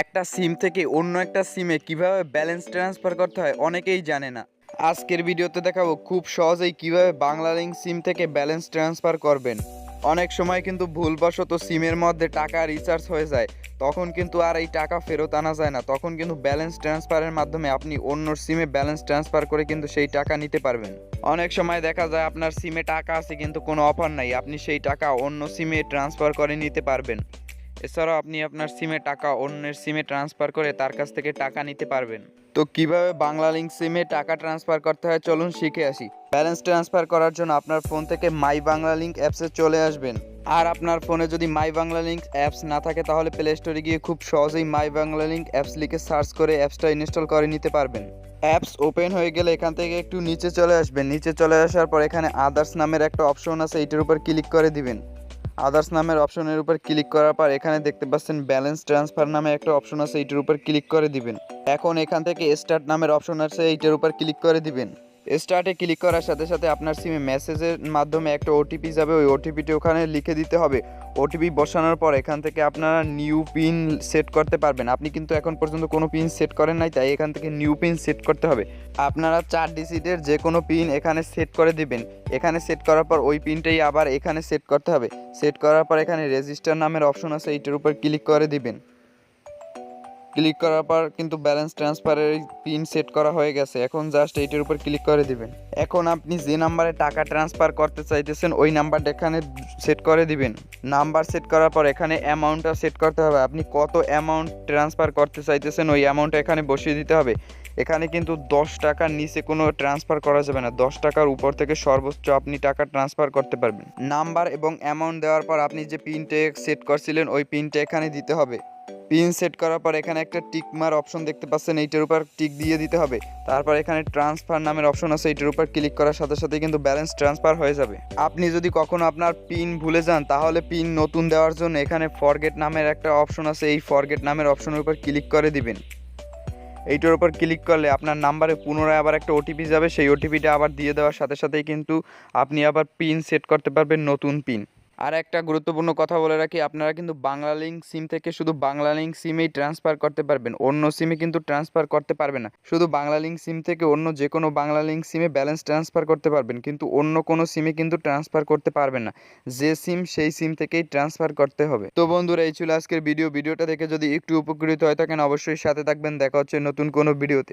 একটা সিম থেকে অন্য একটা সিমে কীভাবে ব্যালেন্স ট্রান্সফার করতে হয় অনেকেই জানে না। আজকের ভিডিওতে দেখাবো খুব সহজেই কীভাবে বাংলা লিঙ্ক সিম থেকে ব্যালেন্স ট্রান্সফার করবেন। অনেক সময় কিন্তু ভুলবশত সিমের মধ্যে টাকা রিচার্জ হয়ে যায়। তখন কিন্তু আর এই টাকা ফেরত আনা যায় না। তখন কিন্তু ব্যালেন্স ট্রান্সফারের মাধ্যমে আপনি অন্য সিমে ব্যালেন্স ট্রান্সফার করে কিন্তু সেই টাকা নিতে পারবেন। অনেক সময় দেখা যায় আপনার সিমে টাকা আছে কিন্তু কোনো অফার নাই। আপনি সেই টাকা অন্য সিমে ট্রান্সফার করে নিতে পারবেন। এছাড়াও আপনি আপনার সিমে টাকা অন্যের সিমে ট্রান্সফার করে তার কাছ থেকে টাকা নিতে পারবেন। তো কীভাবে বাংলা লিঙ্ক সিমে টাকা ট্রান্সফার করতে হয় চলুন শিখে আসি। ব্যালেন্স ট্রান্সফার করার জন্য আপনার ফোন থেকে মাই বাংলা লিঙ্ক অ্যাপসে চলে আসবেন। আর আপনার ফোনে যদি মাই বাংলা লিঙ্ক অ্যাপস না থাকে তাহলে প্লে স্টোরে গিয়ে খুব সহজেই মাই বাংলা লিঙ্ক অ্যাপস লিখে সার্চ করে অ্যাপসটা ইনস্টল করে নিতে পারবেন। অ্যাপস ওপেন হয়ে গেলে এখান থেকে একটু নিচে চলে আসবেন। নিচে চলে আসার পর এখানে আদার্স নামের একটা অপশন আছে এটার উপর ক্লিক করে দিবেন। আদার্স নামের অপশনের উপর ক্লিক করার পর এখানে দেখতে পাচ্ছেন ব্যালেন্স ট্রান্সফার নামে একটা অপশন আছে, এইটার উপর ক্লিক করে দিবেন। এখন এখান থেকে স্টার্ট নামের অপশন আছে, এইটার উপর ক্লিক করে দিবেন। স্টার্টে ক্লিক করার সাথে সাথে আপনার সিমে মেসেজের মাধ্যমে একটা ওটিপি যাবে, ওই ওটিপিটি ওখানে লিখে দিতে হবে। ওটিপি বসানোর পর এখান থেকে আপনারা নিউ পিন সেট করতে পারবেন। আপনি কিন্তু এখন পর্যন্ত কোনো পিন সেট করেন নাই, তাই এখান থেকে নিউ পিন সেট করতে হবে। আপনারা চার ডিজিটের যে কোনো পিন এখানে সেট করে দিবেন। এখানে সেট করার পর ওই পিনটাই আবার এখানে সেট করতে হবে। সেট করার পর এখানে রেজিস্টার নামের অপশন আছে, এইটার উপর ক্লিক করে দিবেন। ক্লিক করার পর কিন্তু ব্যালেন্স ট্রান্সফারের পিন সেট করা হয়ে গেছে। এখন জাস্ট এইটার উপর ক্লিক করে দিবেন। এখন আপনি যে নাম্বারে টাকা ট্রান্সফার করতে চাইতেছেন, ওই নাম্বারটা এখানে সেট করে দিবেন। নাম্বার সেট করার পর এখানে অ্যামাউন্টটা সেট করতে হবে। আপনি কত অ্যামাউন্ট ট্রান্সফার করতে চাইতেছেন, ওই অ্যামাউন্ট এখানে বসিয়ে দিতে হবে। এখানে কিন্তু দশ টাকার নিচে কোনো ট্রান্সফার করা যাবে না। দশ টাকার উপর থেকে সর্বোচ্চ আপনি টাকা ট্রান্সফার করতে পারবেন। নাম্বার এবং অ্যামাউন্ট দেওয়ার পর আপনি যে পিনটা সেট করছিলেন, ওই পিনটা এখানে দিতে হবে। পিন সেট করার পর এখানে একটা টিক মার অপশন দেখতে পাচ্ছেন, এইটার উপর টিক দিয়ে দিতে হবে। তারপর এখানে ট্রান্সফার নামের অপশন আছে, এইটার উপর ক্লিক করার সাথে সাথে কিন্তু ব্যালেন্স ট্রান্সফার হয়ে যাবে। আপনি যদি কখনো আপনার পিন ভুলে যান, তাহলে পিন নতুন দেওয়ার জন্য এখানে ফরগেট নামের একটা অপশন আছে, এই ফরগেট নামের অপশনের উপর ক্লিক করে দিবেন। এইটার উপর ক্লিক করলে আপনার নাম্বারে পুনরায় আবার একটা ওটিপি যাবে, সেই ওটিপিটা আবার দিয়ে দেওয়ার সাথে সাথেই কিন্তু আপনি আবার পিন সেট করতে পারবেন নতুন পিন। আর একটা গুরুত্বপূর্ণ কথা বলে রাখি, আপনারা কিন্তু বাংলা লিঙ্ক সিম থেকে শুধু বাংলা লিঙ্ক সিমেই ট্রান্সফার করতে পারবেন। অন্য সিমে কিন্তু ট্রান্সফার করতে পারবে না। শুধু বাংলা লিঙ্ক সিম থেকে অন্য যে কোনো বাংলা লিঙ্ক সিমে ব্যালেন্স ট্রান্সফার করতে পারবেন, কিন্তু অন্য কোনো সিমে কিন্তু ট্রান্সফার করতে পারবেন না। যে সিম সেই সিম থেকেই ট্রান্সফার করতে হবে। তো বন্ধুরা, এই ছিল আজকের ভিডিও ভিডিওটা দেখে যদি একটু উপকৃত হয়ে থাকেন, অবশ্যই সাথে থাকবেন। দেখা হচ্ছে নতুন কোনো ভিডিওতে